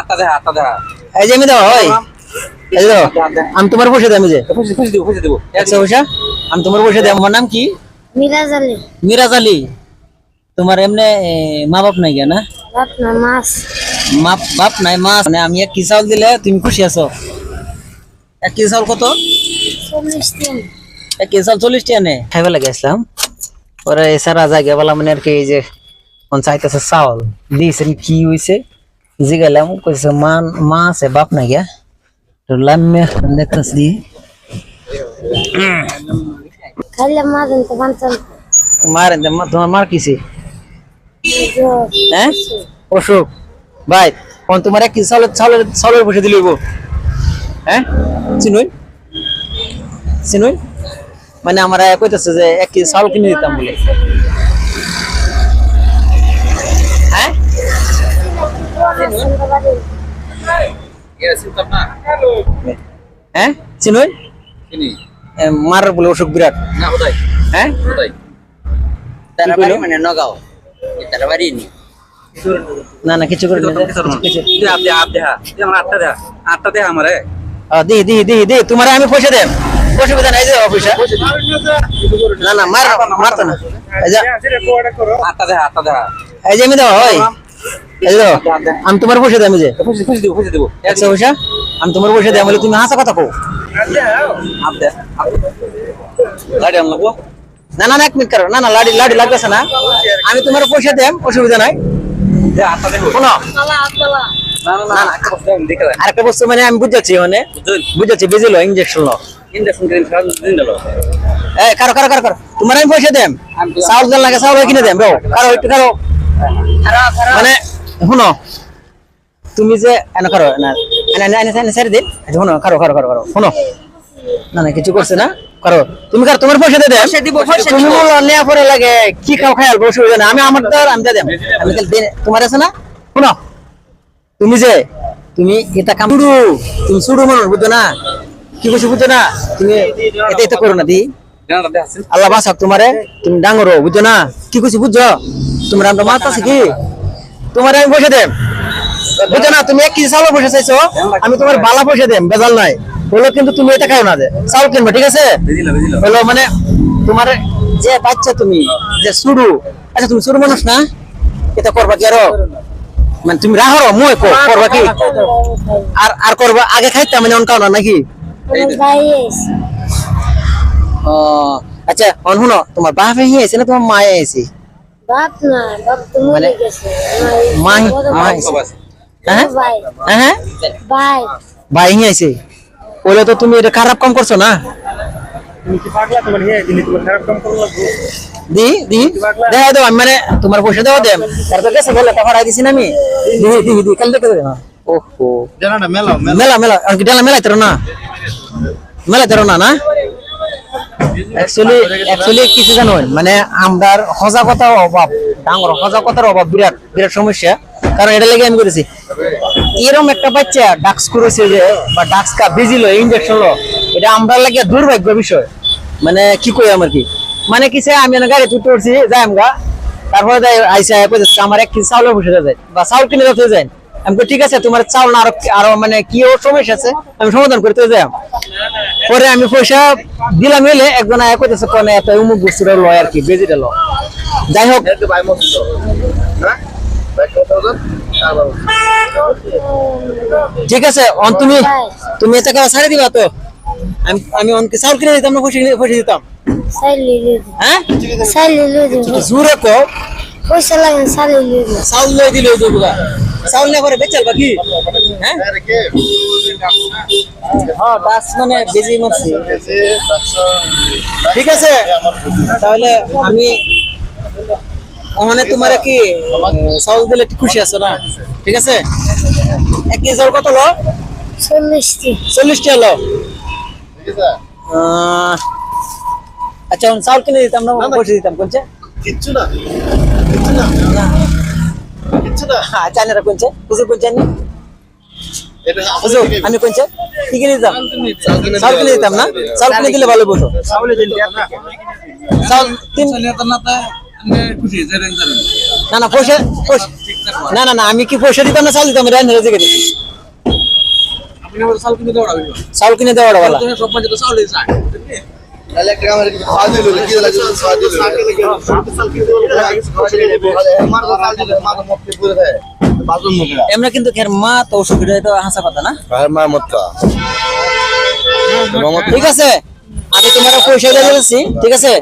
আটটা দেখা আটটা দেখা এই যে আমি দাও ওই এই দাও। আমি তোমার পয়সা দেবো আমি যে। খুশি খুশি দেবো খুশি দেবো। একশো পয়সা আমি তোমার পয়সা দেবো আমার নাম কি? মিরাজ আলী। মিরাজ আলী। তোমার এমনি মা বাপ নাই গিয়া না? আপনার মা বাপ নাই মা মানে আমি এক কি চাউল দিলে তুমি খুশি আছো? এক কেজি চাউল কত? এক কেজি চাউল চল্লিশ টাকা নে খাইবে লাগে আসলাম। পরে সারা জায়গা বলা মানে আর কি এই যে কোন চাইতেছে চাউল। দিয়েছেন কি হয়েছে জিগাইলাম কইছে মা মা আছে বাপ নাই গিয়া তো লাম্মে দেখতেছি দি খাইলে মা তো বানতাম মার তোমার মার কিছে হ্যাঁ অসুখ ভাই কোন তোমার কেজি চাউলের চাউলের চাউলের পয়সা দিলে হইব হ্যাঁ চিনুই চিনুই মানে আমরা কইতেছে যে এক কেজি চাউল কিনে দিতাম বলে হ্যাঁ চিনুই? চিনি। মার বলে অসুখ বিরাট। হ্যাঁ? মানে নগাঁও। তারা বাড়ি নি না না কিছু করে আটটা আমারে দি দি দি দি তোমার আমি পয়সা দেব। অসুবিধা নাই যে পয়সা না না মার মারতো না। এই যে। দেখা এই যে আমি দাও ওই এই যে দাও। আমি তোমার পয়সা দেব যে। দেবো দেবো। একশো পয়সা আমি তোমার পয়সা দেব বলে তুমি হাসা কথা কো। না না এক মিনিট করো। না না লাড়ি লাড়ি লাগতেছে না। আমি তোমার পয়সা দেব অসুবিধা নাই। আরেকটা বস্তু মানে আমি বুঝাচ্ছি মানে। বুঝাচ্ছি বেজিল ইঞ্জেকশন এই কারও কারও কারও কারও। তোমার আমি পয়সা দেম চাউল লাগে চাউল কিনে দেম রো কারও একটু কারও। মানে শুনো। তুমি যে এনে করো না এনে এনে এনে এনে ছেড়ে দিন শুনো করো করো করো করো শুনো। না না কিছু করছে না করো। তুমি কার তোমার পয়সা দিয়ে তুমি নেওয়া পরে লাগে কি খাও খাই অল্প অসুবিধা না। আমি আমার দ্বার আমি দিয়ে আমি তোমার আছে না? শুনো। তুমি যে তুমি এটা কাম শুরু তুমি শুরু মানুষ বুঝছ না? কি করছ বুঝছ না? তুমি এটা এটা করো না দি। আল্লাহ বাসাক তোমারে তুমি ডাঙর হো, বুঝছ না? কি করছি বুঝছ? তোমার আমরা মাছ আছে কি? তোমার আমি পয়সা দেব বুঝছ না তুমি এক কেজি চাউল পয়সা চাইছো আমি তোমার বালা পয়সা দেব বেজাল নাই হলো কিন্তু তুমি এটা খাও না যে চাউল কিনবে ঠিক আছে? হলো মানে তোমার যে বাচ্চা তুমি যে শুরু আচ্ছা তুমি শুরু মানুষ না? এটা করবা কি আরও? মানে তুমি রাহো মই কো করবা কি? আর আর করবা আগে খাইতাম মানে অন খাও না নাকি? ও আচ্ছা অন শুনো তোমার বাপ এসে না তোমার মায়ে এসে বাপ না বাপ তো মরে মানে- গেছে মাই আমার বড় মাই সব আছে হ্যাঁ ভাই হ্যাঁ ভাই ভাই হিয়ে আইছে বলে তো তুমি এটা খারাপ কাম করছ না দি দি দেখা দাও আমি মানে তোমার পয়সা দেওয়া দেম তারপর গেছে বলে টাকা হারাই দিছি না আমি দি দি দি কাল দেখে দেবে না ওহো জানাটা মেলাও মেলা মেলা আর কি ডালা মেলাই তেরো না মেলাই তেরো না না কিছু জানো মানে সজাগতার অভাব সজাগতার অভাব বিরাট বিরাট সমস্যা। কারণ এটা লেগে আমি করেছি এরকম একটা বাচ্চা ডাক্স করেছে যে, বা ডাক্স কা বেজিল ইঞ্জেকশন লো এটা আমরা লাগে দুর্ভাগ্য বিষয়। মানে কি কই আমার কি? মানে কিসে আমি গাড়ি চুটে উঠছি যাই আমরা তারপরে আইসা আমার এক কেজি চাউলের বসে যায়, বা চাউল কিনে যাতে যায়। আমি ঠিক আছে তোমার চাউল না আরও আরও মানে কি ও সমস্যা আছে আমি সমাধান করতে যাই পরে আমি পয়সা দিলাম এলে একজন আয়া কইতেছে কোন এত উমুক বস্তুটা লয় আর কি বেজিটা ল যাই হোক। ভাই মত না ভাই কত হাজার আর বাবু ঠিক আছে অন তুমি তুমি এটা কেউ ছাড়ে দিবা তো। আমি আমি অনকে চাউল কিনে দিতাম না পয়সা কিনে- পয়সা দিতাম। হ্যাঁ? জোরে কো পয়সা লাগে চাউল লই দিলে দুগুলা চাউল না করে বেচাল বাকি? হ্যাঁ? আরে কে হ্যাঁ বাস মানে বেজি মারছি। ঠিক আছে তাহলে আমি ওখানে তোমার কি চাউল দিলে খুশি আছো না? ঠিক আছে? এক কেজি চাউল কত লো চল্লিশ দিন চল্লিশ লো ঠিক আছে আহ, আচ্ছা চাউল কিনে দিতাম না পয়সা দিতাম কোনছে কিচ্ছু না কিচ্ছু না। না হ্যাঁ চাইনারা কোনছে হুজুর কোনছে আমি এটা হুজুর আমি কোনছে কি কিনে দিতাম চাউল কিনে দিতাম না? চাউল কিনে দিলে ভালো বলতো। চাউল তিন খুশি জানেন জানেন না না পয়সা পয়সা- না না না আমি কি পয়সা দিতাম না চাল দিতাম? কিনে দেওয়া চাউল কিনে সব কিন্তু খের মা তো অসুবিধা হাসা কথা না? মা ঠিক আছে আমি তোমার পয়সা দিয়ে ঠিক আছে?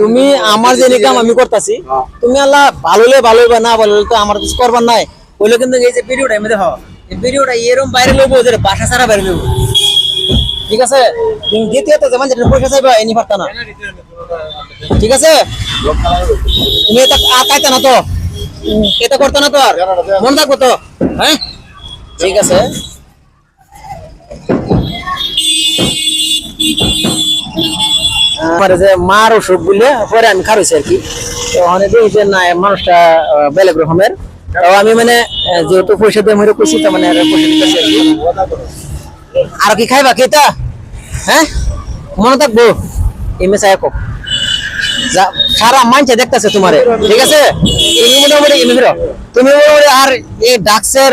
তুমি আমার যে ইনকাম আমি করতেছি তুমি আল্লাহ ভালো হলে ভালো হইবা না ভালো হলে তো আমার কিছু করবার নাই। বলে কিন্তু এই যে ভিডিওটা আমি দেখো এই ভিডিওটা এরকম বাইরে যে বাসা সারা বাইরে লইবো ঠিক আছে? দ্বিতীয়ত যেমন যেটা পয়সা চাইবা, এনি পারতা না। ঠিক আছে? তুমি এটা আকাইতা না তো? এটা করতে না তো আর? মন থাকব তো? হ্যাঁ? ঠিক আছে। মার অসুখ বলে, পরে আমি খারইছি আর কি। তো না মানুষটা বেলেগ রকমের। আমি মানে যেহেতু পয়সা দিয়ে মরে কইছি তার মানে পয়সা কি। আর কি খাইবা কেটা হ্যাঁ? মনে থাকব। এমএ চাই কো সারা মানছে দেখতেছে তোমারে। ঠিক আছে? তুমি মোটামুটি তুমি মোটামুটি আর এই ডাক্সের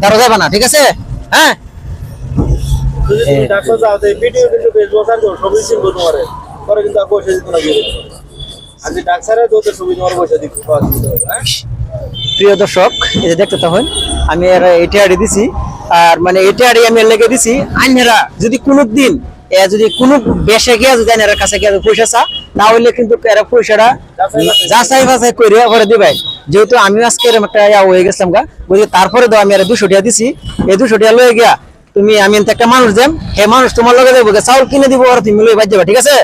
দ্বারা যাবে না ঠিক আছে? হ্যাঁ? হ্যাঁ? প্রিয় দর্শক এই যে দেখতে তখন আমি এটিআরডি দিছি। আর মানে এটিআরডি আমি লেগে দিছি আইনেরা যদি কোনো দিন যদি কোনো বেশে গিয়া যদি আইনেরা কাছে গিয়া পয়সা চা তাহলে কিন্তু এরা পয়সাটা যাচাই বাছাই করে করে দিবে। যেহেতু আমি আজকে এরকম একটা ইয়া হয়ে গেছিলাম গা, বুঝলি, তারপরে তো আমি আর দুশো দিছি। এই দুশো টাকা লয়ে গিয়া তুমি, আমি একটা মানুষ দেম, হে মানুষ তোমার লগে দেবো চাউল কিনে দিব আর তুমি লই বাদ যাবে, ঠিক আছে?